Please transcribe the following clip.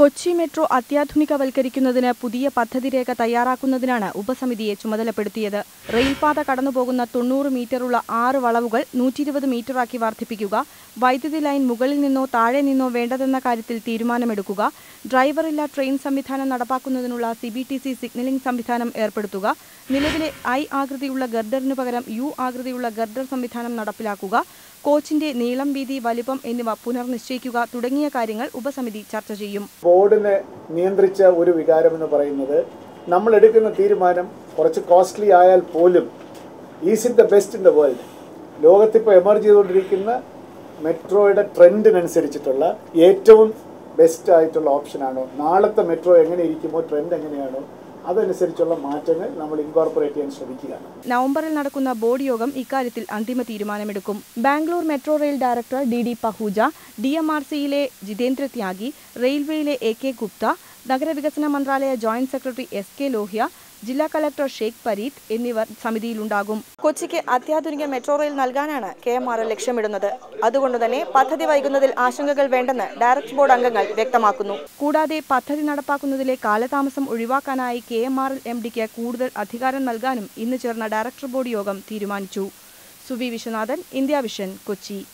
Kochi metro അത്യാധുനികവൽക്കരിക്കുന്നതിന് പുതിയ പദ്ധതി രേഖ തയ്യാറാക്കുന്നതിനാണ് ഉപസമിതിയെ ചുമതലപ്പെടുത്തിയത്. റെയിൽപാത കടന്നുപോകുന്ന തൊണ്ണൂറ് മീറ്ററുള്ള ആറ് വളവുകൾ നൂറ്റി ഇരുപത് മീറ്ററാക്കി വർദ്ധിപ്പിക്കുക വൈദ്യുതി ലൈൻ മുകളിൽ നിന്നോ താഴെ നിന്നോ വേണ്ടതെന്ന കാര്യത്തിൽ തീരുമാനമെടുക്കുക ഡ്രൈവറില്ല ട്രെയിൻ സംവിധാനം നടപ്പാക്കുന്നതിനുള്ള C B T C signalling സംവിധാനം ഏർപ്പെടുത്തുക നിലവിലെ ഐ ആകൃതിയുള്ള ഗർഡറിനു പകരം യു ആകൃതിയുള്ള ഗർഡർ സംവിധാനം നടപ്പിലാക്കുക കോച്ചിന്റെ നീളം വീതി വലിപ്പം എന്നിവ പുനർനിശ്ചയിക്കുക തുടങ്ങിയ കാര്യങ്ങൾ ഉപസമിതി ചർച്ച ചെയ്യും. ബോർഡിനെ നിയന്ത്രിച്ച ഒരു വികാരം എന്ന് പറയുന്നത് നമ്മൾ എടുക്കുന്ന തീരുമാനം കുറച്ച് കോസ്റ്റ്ലി ആയാൽ പോലും is it the best in the world ലോകത്തിപ്പോൾ emerge ചെയ്തുകൊണ്ടിരിക്കുന്ന മെട്രോയുടെ ട്രെൻഡിനനുസരിച്ചിട്ടുള്ള ഏറ്റവും ബെസ്റ്റ് ആയിട്ടുള്ള ഓപ്ഷനാണോ നാളത്തെ മെട്രോ എങ്ങനെ ഇരിക്കുമോ? ട്രെൻഡ് എങ്ങനെയാണോ? അതനുസരിച്ചുള്ള മാറ്റങ്ങൾ നമ്മൾ ഇൻകോർപ്പറേറ്റ് ചെയ്യാൻ ശ്രമിക്കുകയാണ്. നവംബറിൽ നടക്കുന്ന ബോർഡ് യോഗം ഇക്കാര്യത്തിൽ അന്തിമ തീരുമാനമെടുക്കും. Bangalore metro rail director D D Pahuja D M R സിയിലെ ജിതേന്ദ്ര ത്യാഗി റെയിൽവേയിലെ എ കെ ഗുപ്ത നഗരവികസന മന്ത്രാലയ joint secretary S K Lohia ജില്ലാ കളക്ടർ ഷെയ്ഖ് പരീത് എന്നിവർ സമിതിയിലുണ്ടാകും. കൊച്ചിക്ക് അത്യാധുനിക മെട്രോ റെയിൽ നൽകാനാണ് കെ എം ആർ എൽ ലക്ഷ്യമിടുന്നത്. അതുകൊണ്ടുതന്നെ പദ്ധതി വൈകുന്നതിൽ ആശങ്കകൾ വേണ്ടെന്ന് ഡയറക്ടർ ബോർഡ് അംഗങ്ങൾ വ്യക്തമാക്കുന്നു. കൂടാതെ പദ്ധതി നടപ്പാക്കുന്നതിലെ കാലതാമസം ഒഴിവാക്കാനായി K M R L M ഡിക്ക് കൂടുതൽ അധികാരം നൽകാനും ഇന്ന് ചേർന്ന ഡയറക്ടർ ബോർഡ് യോഗം തീരുമാനിച്ചു. Suvi Viswanathan India vision Kochi.